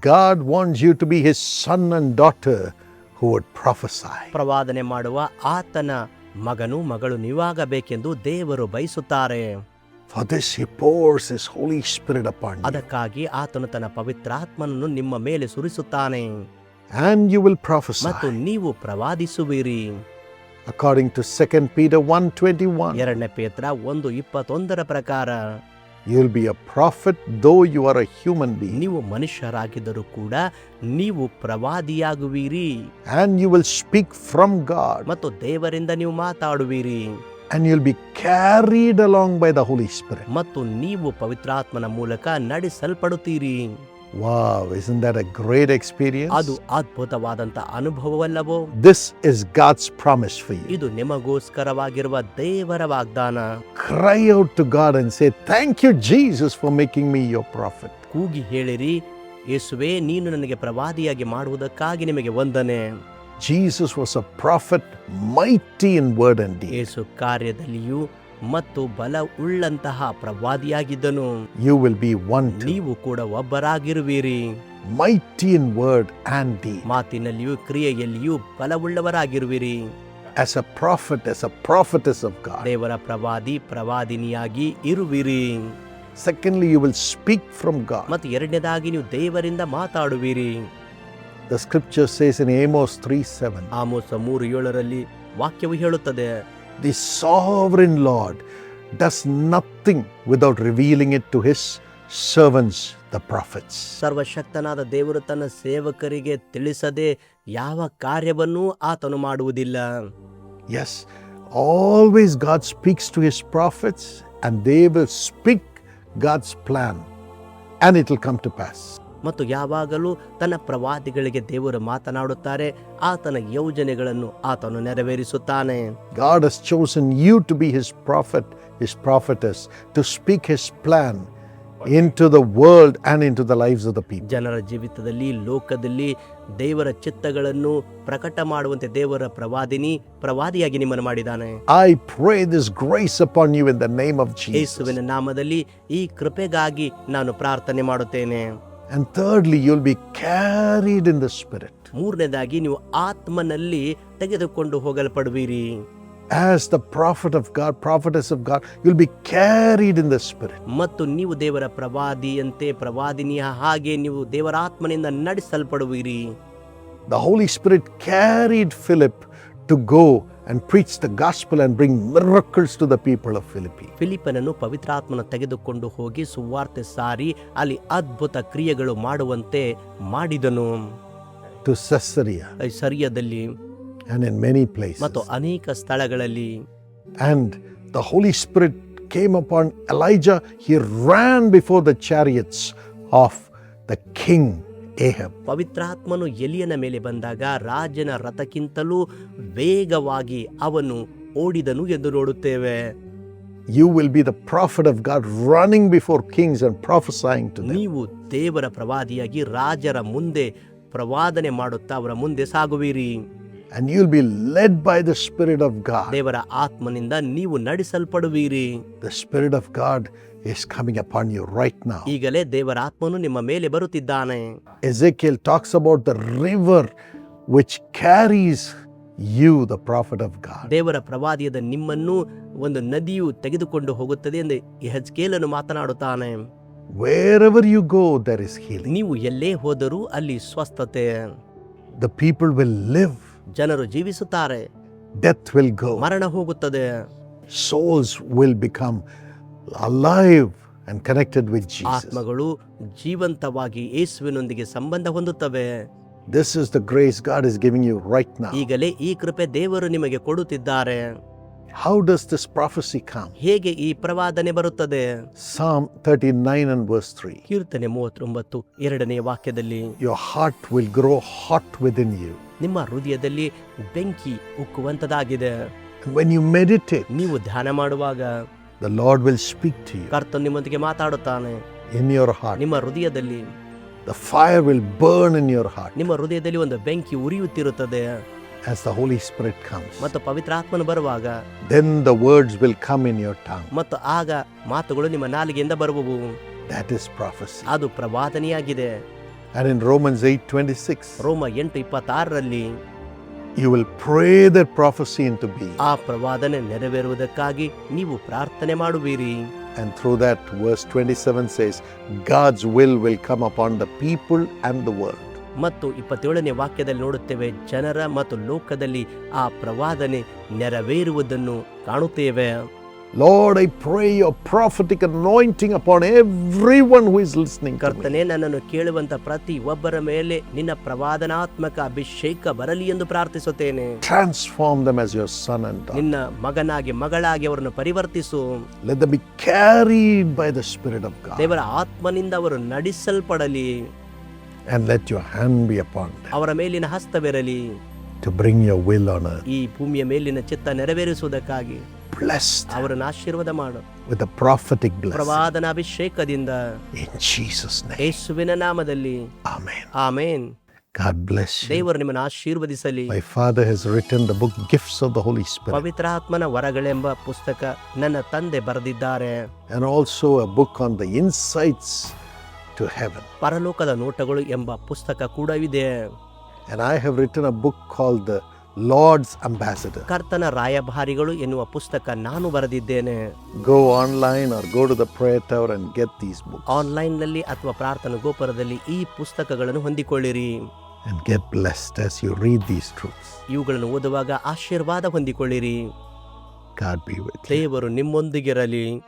God wants you to be His son and daughter who would prophesy. ಪ್ರವಾದನೆ ಮಾಡುವ ಆತನ ಮಗನು ಮಗಳು ನೀವಾಗಬೇಕೆಂದು ದೇವರು ಬಯಸುತ್ತಾರೆ For this, He pours His Holy Spirit upon you. ಅದಕ್ಕಾಗಿ ಆತನು ತನ್ನ ಪವಿತ್ರಾತ್ಮನನ್ನು ನಿಮ್ಮ ಮೇಲೆ ಸುರಿಸುತ್ತಾನೆ And you will prophesy. ಮತ್ತು ನೀವು ಪ್ರವಾದಿಸುವಿರಿ According to 2 Peter 1.21, ಎರಡನೇ ಪೇತ್ರ ಒಂದು ಇಪ್ಪತ್ತೊಂದರ ಪ್ರಕಾರ You'll be a prophet though you are a human being. ನೀವು ಮನುಷ್ಯರಾಗಿದ್ದರೂ ಕೂಡ ನೀವು ಪ್ರವಾದಿಯಾಗುವಿರಿ And you will speak from God. ಮತ್ತು ದೇವರಿಂದ ನೀವು ಮಾತಾಡುವಿರಿ And you'll be carried along by the Holy Spirit. ಮತ್ತು ನೀವು ಪವಿತ್ರಾತ್ಮನ ಮೂಲಕ ನಡೆಸಲ್ಪಡುತ್ತೀರಿ Wow, isn't that a great experience? ಅದು ಅದ್ಭುತವಾದಂತ ಅನುಭವವಲ್ಲವೋ This is God's promise for you. ಇದು ನಿಮಗೋಸ್ಕರವಾಗಿರುವ ದೇವರ ವಾಗ್ದಾನ cry out to God and say thank you Jesus for making me your prophet ಕೂಗಿ ಹೇಳಿರಿ ಯೇಸುವೆ ನೀನು ನನಗೆ ಪ್ರವಾದಿಯಾಗಿ ಮಾಡುವುದಕ್ಕಾಗಿ ನಿಮಗೆ ವಂದನೆ. Jesus was a prophet mighty in word and deed ಯೇಸು ಕಾರ್ಯದಲ್ಲಿಯೂ ಮತ್ತು ಬಲ ಉಳ್ಳಂತಹ ಪ್ರವಾದಿಯಾಗಿದ್ದನು. ಯು ವಿಲ್ ಬಿ ಒನ್ ನೀವು ಕೂಡ ಒಬ್ಬರಾಗಿರುವಿರಿ. Mighty in word and deed ಮಾತಿನಲ್ಲಿಯೂ ಕ್ರಿಯೆಯಲ್ಲಿಯೂ ಬಲವುಳ್ಳವರಾಗಿರುವಿರಿ. As a prophet, as a prophetess of God. ದೇವರ ಪ್ರವಾದಿ ಪ್ರವಾದಿನಿಯಾಗಿ ಇರುವಿರಿ Secondly, you will speak from God. ಮತ್ತು ಎರಡನೇದಾಗಿ ನೀವು ದೇವರಿಂದ ಮಾತಾಡುವಿರಿ The scripture says in Amos 3 7, ಆಮೋಸ ಮೂರು ಏಳರಲ್ಲಿ ವಾಕ್ಯವು ಹೇಳುತ್ತದೆ The sovereign Lord does nothing without revealing it to his servants, the prophets. ಸರ್ವಶಕ್ತನಾದ ದೇವರು ತನ್ನ ಸೇವಕರಿಗೆ ತಿಳಿಸದೆ ಯಾವ ಕಾರ್ಯವನ್ನೂ ಆತನು ಮಾಡುವುದಿಲ್ಲ Yes, always God speaks to his prophets and they will speak God's plan and it will come to pass. ಮತ್ತು ಯಾವಾಗಲೂ ತನ್ನ ಪ್ರವಾದಿಗಳಿಗೆ ದೇವರು ಮಾತನಾಡುತ್ತಾರೆ ಆತನ ಯೋಜನೆಗಳನ್ನು ಆತನು ನೆರವೇರಿಸುತ್ತಾನೆ God has chosen you to be his prophet, his prophetess, to speak his plan into the world and into the lives of the people. ಜನರ ಜೀವಿತದಲ್ಲಿ ಲೋಕದಲ್ಲಿ ದೇವರ ಚಿತ್ತಗಳನ್ನು ಪ್ರಕಟ ಮಾಡುವಂತೆ ದೇವರ ಪ್ರವಾದಿನಿ ಪ್ರವಾದಿಯಾಗಿ ನಿಮ್ಮನ್ನು ಮಾಡಿದ್ದಾನೆ I pray this grace upon you in the name of Jesus. ಯೇಸುವಿನ ನಾಮದಲ್ಲಿ ಈ ಕೃಪೆಗಾಗಿ ನಾನು ಪ್ರಾರ್ಥನೆ ಮಾಡುತ್ತೇನೆ And thirdly, you'll be carried in the Spirit. ಮೂರನೇದಾಗಿ ನೀವು ಆತ್ಮನಲ್ಲಿ ತೆಗೆದುಕೊಂಡು ಹೋಗಲ್ಪಡುವಿರಿ As the prophet of God, prophetess of God, you'll be carried in the Spirit. ಮತ್ತು ನೀವು ದೇವರ ಪ್ರವಾದಿಯಂತೆ ಪ್ರವಾದಿನಿಯ ಹಾಗೆ ನೀವು ದೇವರ ಆತ್ಮನಿಂದ ನಡೆಸಲ್ಪಡುವಿರಿ The Holy Spirit carried Philip to go and preach the gospel and bring miracles to the people of Philippi. ಫಿಲಿಪನನ್ನು ಪವಿತ್ರಾತ್ಮನ ತೆಗೆದುಕೊಂಡು ಹೋಗಿ ಸುವಾರ್ತೆ ಸಾರಿ ಅಲ್ಲಿ ಅದ್ಭುತ ಕ್ರಿಯೆಗಳು ಮಾಡುವಂತೆ ಮಾಡಿದನು To Caesarea ಈ ಸರಿಯದಲ್ಲಿ and in many places. ಮತ್ತು ಅನೇಕ ಸ್ಥಳಗಳಲ್ಲಿ And the Holy Spirit came upon Elijah. He ran before the chariots of the king Ahab. ಪವಿತ್ರಾತ್ಮನು ಎಲಿಯನ ಮೇಲೆ ಬಂದಾಗ ರಾಜನ ರಥಕ್ಕಿಂತಲೂ ವೇಗವಾಗಿ ಅವನು ಓಡಿದನು ಎಂದು ನೋಡುತ್ತೇವೆ You will be the prophet of God running before kings and prophesying to them. ನೀವು ದೇವರ ಪ್ರವಾದಿಯಾಗಿ ರಾಜರ ಮುಂದೆ ಪ್ರವಾದನೆ ಮಾಡುತ್ತಾ ಅವರ ಮುಂದೆ ಸಾಗುವಿರಿ And you'll be led by the Spirit of God. ದೇವರ ಆತ್ಮನಿಂದ ನೀವು ನಡೆಸಲ್ಪಡುವಿರಿ The Spirit of God is coming upon you right now. ಈಗಲೇ ದೇವರ ಆತ್ಮನು ನಿಮ್ಮ ಮೇಲೆ ಬರುತ್ತಿದ್ದಾನೆ Ezekiel talks about the river which carries you, the prophet of God. ದೇವರ ಪ್ರವಾದಿಯಾದ ನಿಮ್ಮನ್ನು ಒಂದು ನದಿಯು ತೆಗೆದುಕೊಂಡು ಹೋಗುತ್ತದೆ ಎಂದು ಹೆಜ್ಕೇಲನು ಮಾತನಾಡುತ್ತಾನೆ Wherever you go, there is healing. ನೀವು ಎಲ್ಲೇ ಹೋದರೂ ಅಲ್ಲಿ ಸ್ವಸ್ಥತೆ The people will live, ಜನರು ಜೀವಿಸುತ್ತಾರೆ. ಡೆತ್ ವಿಲ್ ಗೋ ಮರಣ ಹೋಗುತ್ತದೆ. Souls will become alive and connected with Jesus ಆತ್ಮಗಳು ಜೀವಂತವಾಗಿ ಯೇಸುವಿನೊಂದಿಗೆ ಸಂಬಂಧ ಹೊಂದುತ್ತವೆ. This is the grace God is giving you right now ಈಗಲೇ ಈ ಕೃಪೆ ದೇವರು ನಿಮಗೆ ಕೊಡುತ್ತಿದ್ದಾರೆ. How does this prophecy come ಹೇಗೆ ಈ ಪ್ರವಾದನೆ ಬರುತ್ತದೆ? ಸಾಮ್ 39 ಅಂಡ್ ವರ್ಸ್ 3 ಕೀರ್ತನೆ 39 ಎರಡನೇ ವಾಕ್ಯದಲ್ಲಿ. Your heart will grow hot within you ನಿಮ್ಮ ಹೃದಯದಲ್ಲಿ ಬೆಂಕಿ ಉಕ್ಕುವಂತದಾಗಿದೆ when you meditate, ನೀವು ಧ್ಯಾನ ಮಾಡುವಾಗ the Lord will speak to you ಕರ್ತನು ನಿಮ್ಮೊಂದಿಗೆ ಮಾತಾಡುತ್ತಾನೆ in your heart. ನಿಮ್ಮ ಹೃದಯದಲ್ಲಿ The fire will burn in your heart ನಿಮ್ಮ ಹೃದಯದಲ್ಲಿ ಒಂದು ಬೆಂಕಿ ಉರಿಯುತ್ತಿರುತ್ತದೆ as the Holy Spirit comes. ಮತ್ತು ಪವಿತ್ರಾತ್ಮನು ಬರುವಾಗ Then the words will come in your tongue. ಮತ್ತು ಆಗ ಮಾತುಗಳು ನಿಮ್ಮ ನಾಲಿಗೆಯಿಂದ ಬರುವವು That is prophecy. ಅದು ಪ್ರವಾದನೆಯಾಗಿದೆ And in Romans 8:26, ರೋಮ ಎಂಟು ಇಪ್ಪತ್ತಾರರಲ್ಲಿ you will pray that prophecy into being. ಆ ಪ್ರವಾದನೆ ನೆರವೇರುವುದಕ್ಕಾಗಿ ನೀವು ಪ್ರಾರ್ಥನೆ ಮಾಡುವಿರಿ And through that, verse 27 says, God's will will come upon the people and the world. ಮತ್ತು ಇಪ್ಪತ್ತೇಳನೇ ವಾಕ್ಯದಲ್ಲಿ ನೋಡುತ್ತೇವೆ ಜನರ ಮತ್ತು ಲೋಕದಲ್ಲಿ ಆ ಪ್ರವಾದನೆ ನೆರವೇರುವುದನ್ನು ಕಾಣುತ್ತೇವೆ Lord, I pray your prophetic anointing upon everyone who is listening. To me. ಕರ್ತನೆ ನನ್ನನ್ನು ಕೇಳುವಂತ ಪ್ರತಿ ಒಬ್ಬರ ಮೇಲೆ ನಿನ್ನ ಪ್ರವಾದನಾತ್ಮಕ ಅಭಿಷೇಕ ಬರಲಿ ಎಂದು ಪ್ರಾರ್ಥಿಸುತ್ತೇನೆ Transform them as your son and daughter. ನಿನ್ನ ಮಗನಾಗಿ ಮಗಳಾಗಿ ಅವರನ್ನು ಪರಿವರ್ತಿಸು Let them be carried by the Spirit of God. ದೇವರ ಆತ್ಮನಿಂದ ಅವರು ನಡೆಸಲ್ಪಡಲಿ And let your hand be upon them ಅವರ ಮೇಲಿನ ಹಸ್ತವಿರಲಿ to bring your will on earth. ಈ ಭೂಮಿಯ ಮೇಲಿನ ಚಿತ್ತ ನೆರವೇರಿಸುವುದಕ್ಕಾಗಿ Bless them ಅವರನ್ನು ಆಶೀರ್ವಾದ ಮಾಡು with a prophetic blessing. ಪ್ರವಾದನ ಅಭಿಷೇಕದಿಂದ In Jesus' name. ಯೇಸುವಿನ ನಾಮದಲ್ಲಿ Amen. Amen God bless you. ದೇವರು ನಿಮ್ಮನ್ನು ಆಶೀರ್ವದಿಸಲಿ My father has written the book Gifts of the Holy Spirit ಪವಿತ್ರಾತ್ಮನ ವರಗಳೆಂಬ ಪುಸ್ತಕ ನನ್ನ ತಂದೆ ಬರೆದಿದ್ದಾರೆ and also a book on the insights to heaven. ಪರಲೋಕದ ನೋಟಗಳು ಎಂಬ ಪುಸ್ತಕ ಕೂಡ ಇದೆ And I have written a book called The Lord's ambassador ಕರ್ತನ ರಾಯಭಾರಿಗಳು ಎನ್ನುವ ಪುಸ್ತಕ ನಾನು ಬರೆದಿದ್ದೇನೆ. Go online or go to the prayer and get this book online ಆನ್ಲೈನ್ನಲ್ಲಿ ಅಥವಾ ಪ್ರಾರ್ಥನಾ ಗೋಪುರದಲ್ಲಿ ಈ ಪುಸ್ತಕಗಳನ್ನು ಹೊಂದಿಕೊಳ್ಳಿರಿ. And get blessed as you read these truths ಇವುಗಳನ್ನು ಓದುವಾಗ ಆಶೀರ್ವಾದ ಹೊಂದಿಕೊಳ್ಳಿರಿ. God be with. ದೇವರು ನಿಮ್ಮೊಂದಿಗಿರಲಿ.